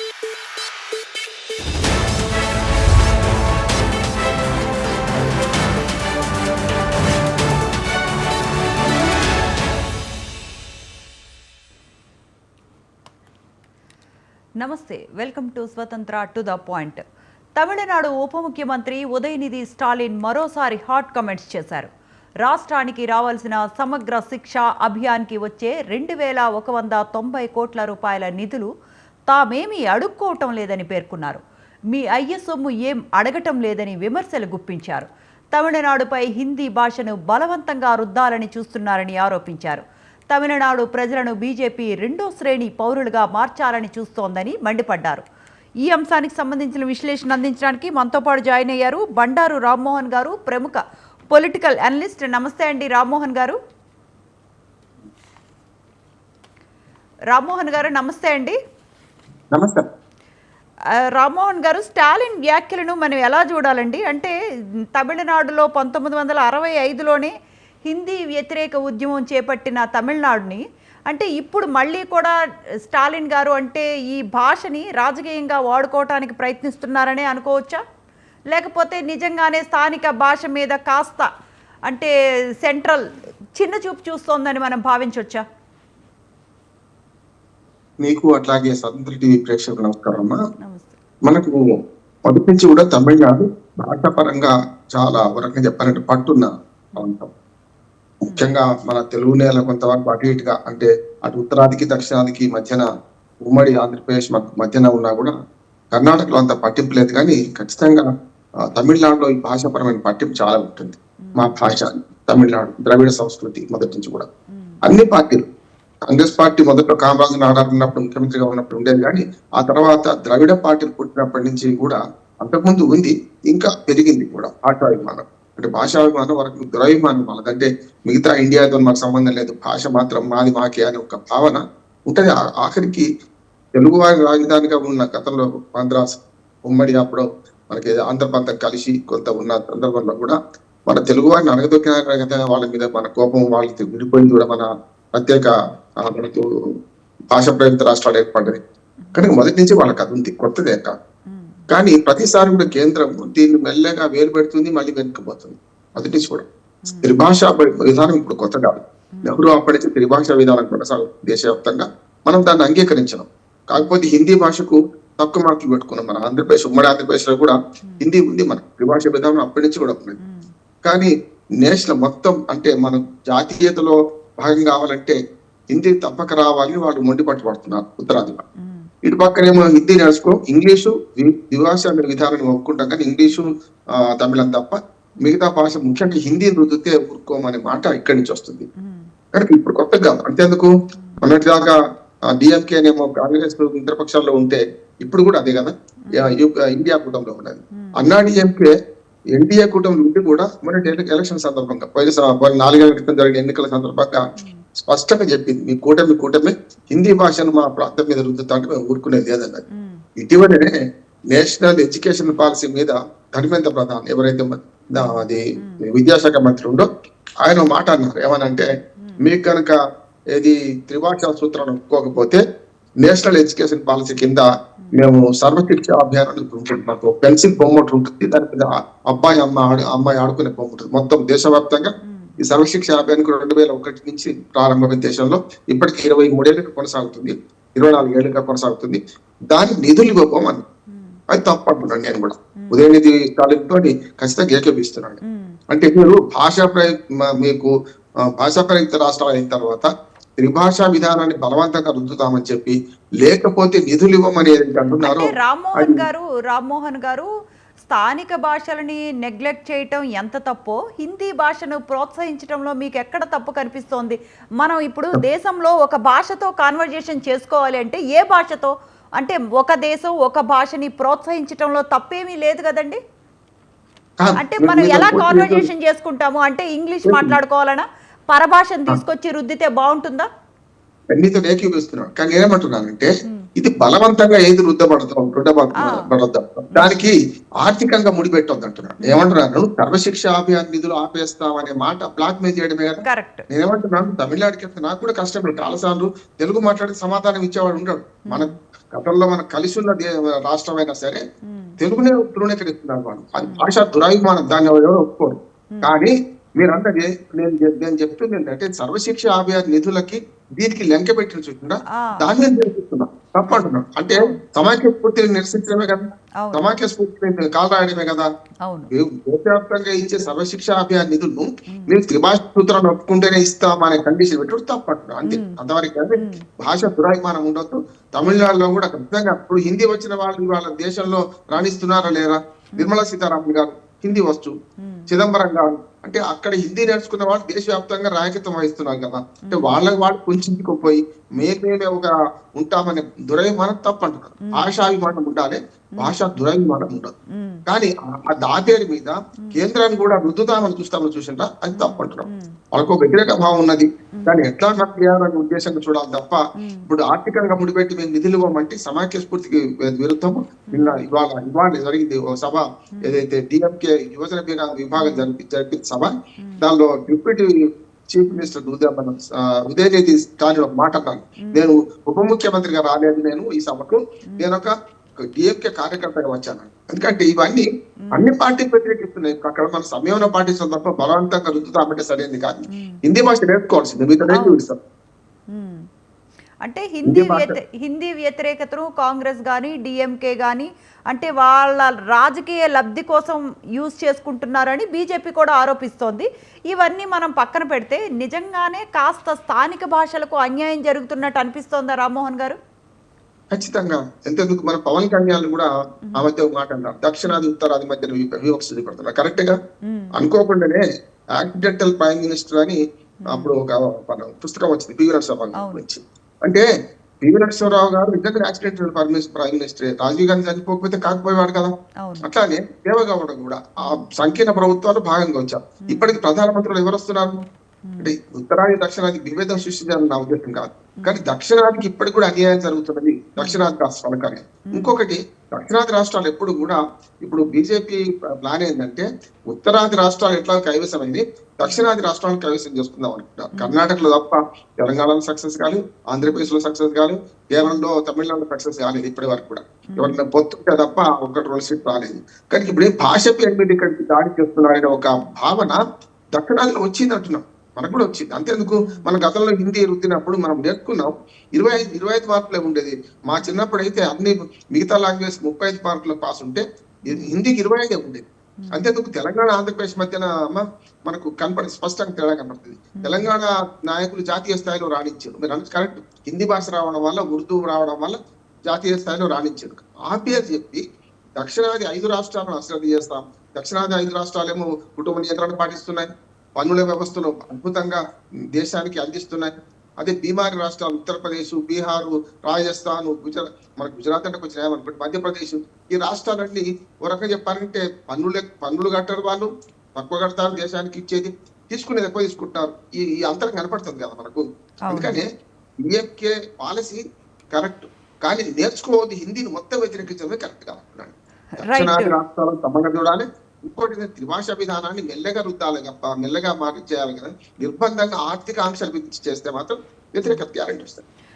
నమస్తే welcome to Swatantra to the point. Tamil Nadu ఉప ముఖ్యమంత్రి ఉదయనిధి స్టాలిన్ మరోసారి హాట్ కమెంట్స్ చేశారు. రాష్ట్రానికి రావాల్సిన సమగ్ర శిక్ష అభియాన్కి వచ్చే రెండు వేల ఒక వంద తొంభై కోట్ల రూపాయల నిధులు తామేమీ అడుక్కోవటం లేదని పేర్కొన్నారు. మీ అయ్య సొమ్ము ఏం అడగటం లేదని విమర్శలు గుప్పించారు. తమిళనాడుపై హిందీ భాషను బలవంతంగా రుద్దాలని చూస్తున్నారని ఆరోపించారు. తమిళనాడు ప్రజలను బీజేపీ రెండో శ్రేణి పౌరులుగా మార్చాలని చూస్తోందని మండిపడ్డారు. ఈ అంశానికి సంబంధించిన విశ్లేషణ అందించడానికి మనతో పాటు జాయిన్ అయ్యారు బండారు రామ్మోహన్ గారు ప్రముఖ పొలిటికల్ అనలిస్ట్. నమస్తే అండి రామ్మోహన్ గారు. రామ్మోహన్ గారు నమస్తే అండి. నమస్తే రామ్మోహన్ గారు స్టాలిన్ వ్యాఖ్యలను మనం ఎలా చూడాలండి? అంటే తమిళనాడులో పంతొమ్మిది వందల అరవై ఐదులోనే హిందీ వ్యతిరేక ఉద్యమం చేపట్టిన తమిళనాడుని అంటే ఇప్పుడు మళ్ళీ కూడా స్టాలిన్ గారు అంటే ఈ భాషని రాజకీయంగా వాడుకోవటానికి ప్రయత్నిస్తున్నారనే అనుకోవచ్చా? లేకపోతే నిజంగానే స్థానిక భాష మీద కాస్త అంటే సెంట్రల్ చిన్న చూపు చూస్తోందని మనం భావించవచ్చా? మీకు అట్లాగే స్వతంత్ర టీవీ ప్రేక్షకులకు నమస్కారం అమ్మా. మనకు మొదటి నుంచి కూడా తమిళనాడు భాషాపరంగా చాలా రకంగా చెప్పాలంటే పట్టున్న ప్రాంతం. ముఖ్యంగా మన తెలుగు నేల కొంతవరకు అటు ఇటుగా అంటే అటు ఉత్తరాదికి దక్షిణాదికి మధ్యన ఉమ్మడి ఆంధ్రప్రదేశ్ మధ్య- మధ్యన ఉన్నా కూడా కర్ణాటకలో అంత పట్టింపు లేదు. కానీ ఖచ్చితంగా తమిళనాడులో ఈ భాషాపరమైన పట్టింపు చాలా ఉంటుంది. మా భాష తమిళనాడు ద్రవిడ సంస్కృతి మొదటి నుంచి కూడా. అన్ని పార్టీలు కాంగ్రెస్ పార్టీ మొదట్లో కామరాజు నాడారు ఉన్నప్పుడు ముఖ్యమంత్రిగా ఉన్నప్పుడు ఉండేది. కానీ ఆ తర్వాత ద్రవిడ పార్టీలు పుట్టినప్పటి నుంచి కూడా అంతకుముందు ఉంది ఇంకా పెరిగింది కూడా భాషాభిమానం. అంటే భాషాభిమానం వరకు దురభిమానం మనది అంటే మిగతా ఇండియాతో మాకు సంబంధం లేదు భాష మాత్రం మాది మాకే అనే ఒక భావన ఉంటుంది. ఆ- ఆఖరికి తెలుగు వారి రాజధానిగా ఉన్న గతంలో మద్రాస్ ఉమ్మడి అప్పుడు మనకి ఆంధ్రప్రాంతం కలిసి కొంత ఉన్న సందర్భంలో కూడా మన తెలుగు వారిని అణగదొక్కిన వాళ్ళ మీద మన కోపం వాళ్ళకి విడిపోయింది కూడా మన ప్రత్యేక మనకు భాష ప్రయుక్త రాష్ట్రాలు ఏర్పడ్డాయి. కనుక మొదటి నుంచి వాళ్ళకి అది ఉంది కొత్తదే కాదు కానీ ప్రతిసారి కూడా కేంద్రం దీన్ని మెల్లగా వేలు పెడుతుంది మళ్ళీ వెనుకపోతుంది మొదటి నుంచి కూడా. త్రిభాష విధానం ఇప్పుడు కొత్త కాదు. నెహ్రూ అప్పటి నుంచి త్రిభాష విధానం కొనసాగుతుంది దేశవ్యాప్తంగా మనం దాన్ని అంగీకరించడం కాకపోతే హిందీ భాషకు తక్కువ మార్కులు పెట్టుకున్నాం మన ఆంధ్రప్రదేశ్ ఉమ్మడి ఆంధ్రప్రదేశ్లో కూడా హిందీ ఉంది మన త్రిభాష విధానం అప్పటి నుంచి కూడా ఉంది కానీ నేషనల్ మొత్తం అంటే మనం జాతీయతలో భాగం కావాలంటే హిందీ తప్పక రావాలని వాళ్ళు మొండి పట్టుబడుతున్నారు ఉత్తరాదిలో ఇటు పక్కనేమో హిందీ నేర్చుకో ఇంగ్లీషు ద్వి- ద్విభాష అనే విధానాన్ని ఒప్పుకుంటాం కానీ ఇంగ్లీషు ఆ, తమిళం తప్ప మిగతా భాష ముఖ్యంగా హిందీ రుద్దితే ఊరుకోమనే మాట ఇక్కడి నుంచి వస్తుంది. కనుక ఇప్పుడు కొత్తగా అంతేందుకు? మొన్నటిదాకా డిఎంకే అనేమో కాంగ్రెస్ మిత్రపక్షాల్లో ఉంటే ఇప్పుడు కూడా అదే కదా? ఇండియా కూటమిలో ఉన్నది. అన్నా డిఎంకే ఎన్డీఏ కూటమి ఉండి కూడా మొన్నటి ఎల- ఎలక్షన్ సందర్భంగా పోయిన నాలుగేళ్ళ క్రితం జరిగిన ఎన్నికల సందర్భంగా స్పష్టంగా చెప్పింది. మీ కూటమి కూటమి హిందీ భాషను మా ప్రాంతం మీద రుద్దుతా అంటే మేము ఊరుకునేది లేదన్నది ఇటీవలనే నేషనల్ ఎడ్యుకేషన్ పాలసీ మీద ధర్మేంద్ర ప్రధాన్ ఎవరైతే అది విద్యాశాఖ మంత్రి ఉండో ఆయన మాట అన్నారు. ఏమనంటే మీకు కనుక ఏది త్రిభాషా సూత్రాన్ని ఒప్పుకోకపోతే నేషనల్ ఎడ్యుకేషన్ పాలసీ కింద మేము. సర్వశిక్ష అభియాన్ అని ఉంటుంది మాకు పెన్సిల్ బొమ్మ ఉంటుంది. దాని మీద అబ్బాయి అమ్మ ఆడు అమ్మాయి ఆడుకునే బొమ్మ ఉంటుంది. మొత్తం దేశవ్యాప్తంగా ఈ సర్వశిక్ష అభియాన్ కూడా రెండు వేల ఒకటి నుంచి ప్రారంభమైన దేశంలో ఇప్పటికి ఇరవై మూడేళ్ళుగా కొనసాగుతుంది ఇరవై నాలుగు ఏళ్ళుగా కొనసాగుతుంది. దాని నిధులు ఇవ్వమని అది తప్పు అంటున్నాను నేను కూడా. ఉదయనిధి తోటి ఖచ్చితంగా ఏకీపిస్తున్నాను అంటే మీరు భాషా ప్రయు మ- మీకు భాషా ప్రయుక్త రాష్ట్రాలు అయిన తర్వాత త్రిభాషా విధానాన్ని బలవంతంగా రుద్దుతామని చెప్పి లేకపోతే నిధులు ఇవ్వమని అంటున్నారో అంటే రామ్మోహన్ గారు రామ్మోహన్ గారు స్థానిక భాషలని నెగ్లెక్ట్ చేయటం ఎంత తప్పో హిందీ భాషను ప్రోత్సహించడంలో మీకు ఎక్కడ తప్పు కనిపిస్తోంది? మనం ఇప్పుడు దేశంలో ఒక భాషతో కాన్వర్జేషన్ చేసుకోవాలి అంటే ఏ భాషతో? అంటే ఒక దేశం ఒక భాషని ప్రోత్సహించడంలో తప్పేమీ లేదు కదండి? కాదు, అంటే మనం ఎలా కాన్వర్జేషన్ చేసుకుంటాము? అంటే ఇంగ్లీష్ మాట్లాడుకోవాలనా పరభాషను తీసుకొచ్చి రుద్దితే బాగుంటుందా? అన్నితో ఏకీపిస్తున్నాడు కానీ నేనేమంటున్నానంటే ఇది బలవంతంగా ఏది రుద్దబడతాం రుద్దబడతాం దానికి ఆర్థికంగా ముడిపెట్టొద్దు అంటున్నాడు ఏమంటున్నాను సర్వశిక్ష అభియాన్ నిధులు ఆపేస్తాం అనే మాట బ్లాక్ మెయిల్ చేయడమే కదా. నేనేమంటున్నాను తమిళనాడుకి వెళ్తే నాకు కూడా కష్టపడి చాలాసార్లు తెలుగు మాట్లాడి సమాధానం ఇచ్చేవాడు ఉంటాడు మన గతంలో మనం కలిసి ఉన్న రాష్ట్రమైనా సరే తెలుగునే తృణీకరిస్తున్నారు వాళ్ళు అది భాష దురాభిమానం దాన్ని ఎవరు ఒప్పుకోరు. కానీ మీరు అన్నది నేను నేను చెప్తుంది ఏంటంటే సర్వశిక్ష అభియాన్ నిధులకి దీనికి లెంక పెట్టిన చూకుండా ఆ, దాన్ని నేను నిరసిస్తున్నా తప్పంటున్నాను. అంటే సమాఖ్య స్ఫూర్తిని నిరసించడమే కదా. సమాఖ్య స్ఫూర్తిని కాల్ రాయడమే కదా. దేశవ్యాప్తంగా ఇచ్చే సర్వశిక్ష అభియాన్ నిధులను మీరు త్రిభాష సూత్రాన్ని ఒప్పుకుంటేనే ఇస్తాం అనే కండిషన్ పెట్టుడు తప్పంటున్నాను. అంతే. అంతవరకు కానీ భాష దురాభిమానం ఉండొద్దు. తమిళనాడులో కూడా ఖచ్చితంగా ఇప్పుడు హిందీ వచ్చిన వాళ్ళు వాళ్ళ దేశంలో రాణిస్తున్నారా లేరా? నిర్మలా సీతారామన్ గారు హిందీ వచ్చు ఉమ్, చిదంబరం గారు అంటే అక్కడ హిందీ నేర్చుకున్న వాళ్ళు దేశవ్యాప్తంగా నాయకత్వం వహిస్తున్నారు కదా. అంటే వాళ్ళకి వాళ్ళు కుంచుకుపోయి మేమేమే ఒక ఉంటామనే దురభిమానం తప్పంటున్నారు. భాషాభిమానం ఉండాలి. భాష దురభిమానం ఉండదు. కానీ ఆ- దాపేరు మీద కేంద్రాన్ని కూడా రుద్దుతామని చూస్తామని చూసిండ్రా? అది తప్పంటున్నాం ఉమ్, వాళ్ళకు వ్యతిరేక భావం ఉన్నది. కానీ ఎట్లా నాకు చేయాలనే ఉద్దేశంగా చూడాలి తప్ప ఇప్పుడు ఆర్థికంగా ముడిపెట్టి మేము నిధులు ఇవ్వమంటే సమాఖ్య స్ఫూర్తికి విరుద్ధము. నిన్న ఇవాళ ఇవాళ జరిగింది ఓ సభ. ఏదైతే డిఎంకే యువజన విభా- విభాగం జరిపి జరిపిన సభ దానిలో deputy chief minister Udhaya Udhayanidhi Stalin ఒక మాట అన్నాను నేను ఉప ముఖ్యమంత్రిగా రాలేదు నేను ఈ సభకు. నేను ఒక డిఎంకే కార్యకర్తగా వచ్చాను. ఎందుకంటే ఇవన్నీ అన్ని పార్టీలు వ్యతిరేకిస్తున్నాయి అక్కడ మన సంయమన పాటిస్తాం తప్ప బలవంతంగా రుద్దుతామంటే సరైనది ఉమ్. హిందీ భాష నేర్చుకోవాల్సింది. మిగతా మ్మ్. అంటే హిందీ హిందీ వ్యతిరేకతను కాంగ్రెస్ కానీ డిఎంకే కానీ అంటే వాళ్ళ రాజకీయ లబ్ధి కోసం యూజ్ చేసుకుంటున్నారని బీజేపీ కూడా ఆరోపిస్తోంది. ఇవన్నీ మనం పక్కన పెడితే నిజంగానే కాస్త స్థానిక భాషలకు అన్యాయం జరుగుతున్నట్టు అనిపిస్తోందా రామ్మోహన్ గారు? ఖచ్చితంగా. ఎంతెందుకు? మన పవన్ కళ్యాణ్ కూడా ఆ మధ్య ఒక మాట అన్నారు. దక్షిణాది ఉత్తరాది మధ్య వివక్ష చూపెడుతున్నారు కరెక్ట్గా. అనుకోకుండానే యాక్సిడెంటల్ ప్రైమ్ మినిస్టర్ అని అప్పుడు ఒక మన పుస్తకం వచ్చింది పివి నరసింహరావు. గురించి. అంటే పివి నరసింహరావు గారు నిజంగా accidental prime minister Rajiv Gandhi చనిపోకపోతే కాకపోయేవాడు కదా? అట్లానే దేవగౌడ కూడా. ఆ సంకీర్ణ ప్రభుత్వాలు భాగంగా వచ్చారు. ఇప్పటికి ప్రధానమంత్రులు ఎవరు వస్తున్నారు? అంటే ఉత్తరాది దక్షిణాది విభేదం సృష్టించాలని నా ఉద్దేశం కాదు. కానీ దక్షిణాదికి ఇప్పటికి కూడా అన్యాయం జరుగుతున్నది దక్షిణాది రాష్ట్రాల కానీ ఇంకొకటి దక్షిణాది రాష్ట్రాలు ఎప్పుడు కూడా ఇప్పుడు బీజేపీ ప్లాన్ ఏంటంటే ఉత్తరాది రాష్ట్రాలు ఎట్లా కైవసమైంది దక్షిణాది రాష్ట్రాలను కైవసం చేసుకుందాం అనుకుంటారు కర్ణాటకలో తప్ప తెలంగాణలో సక్సెస్ కాలేదు ఆంధ్రప్రదేశ్లో సక్సెస్ కాలేదు కేరళలో తమిళనాడులో సక్సెస్ కాలేదు ఇప్పటి వరకు కూడా. ఎవరైనా పొత్తుంటే తప్ప ఒకటి రెండు సీట్ రాలేదు. కానీ ఇప్పుడు ఈ భాష పేరు మీద ఇక్కడికి దాడి చేస్తున్నారనే ఒక భావన దక్షిణాదిలో వచ్చింది అంటున్నాం మనకు కూడా వచ్చింది. అంతేందుకు మన గతంలో హిందీ రుద్దినప్పుడు మనం నేర్చుకున్నాం. ఇరవై ఐదు ఇరవై ఐదు మార్కులే ఉండేది. మా చిన్నప్పుడు అయితే అన్ని మిగతా లాంగ్వేజ్ ముప్పై ఐదు మార్కులు పాస్ ఉంటే హిందీకి ఇరవై ఐదే ఉండేది. అంతేందుకు తెలంగాణ ఆంధ్రప్రదేశ్ మధ్యన అమ్మ మనకు కనపడి స్పష్టంగా తేడా కనపడుతుంది. తెలంగాణ నాయకులు జాతీయ స్థాయిలో రాణించారు. మీరు అన్నది కరెక్ట్. హిందీ భాష రావడం వల్ల ఉర్దూ రావడం వల్ల జాతీయ స్థాయిలో రాణించారు. ఆ పేరు చెప్పి దక్షిణాది ఐదు రాష్ట్రాలను అశ్రద్ధ చేస్తాం. దక్షిణాది ఐదు రాష్ట్రాలేమో కుటుంబ నియంత్రణ పాటిస్తున్నాయి. పన్నుల వ్యవస్థలో అద్భుతంగా దేశానికి అందిస్తున్నాయి. అదే బీమారి రాష్ట్రాలు ఉత్తరప్రదేశ్ బీహారు రాజస్థాన్ గుజరాత్ మన గుజరాత్ అంటే కొంచెం ఏమనుకోండి మధ్యప్రదేశ్. ఈ రాష్ట్రాలన్నీ ఒక రకంగా చెప్పాలంటే పన్నులు పన్నులు కట్టరు వాళ్ళు. తక్కువ కడతారు దేశానికి ఇచ్చేది. తీసుకునేది ఎక్కువ తీసుకుంటారు. ఈ ఈ అంతరం కనపడుతుంది కదా మనకు. అందుకనే ఈఎఫ్కే పాలసీ కరెక్ట్. కానీ నేర్చుకోవద్దు హిందీని మొత్తం వ్యతిరేకించడమే కరెక్ట్ కాదు. రాష్ట్రాలు సమంగా చూడాలి. ఇంకోటి త్రిభాష విధానాన్ని మెల్లగా రుద్దాలి తప్ప మెల్లగా మార్పు చేయాలి కదా. నిర్బంధంగా ఆర్థిక ఆంక్షలు విధించి చేస్తే మాత్రం వ్యతిరేకత గ్యారంటీ వస్తుంది.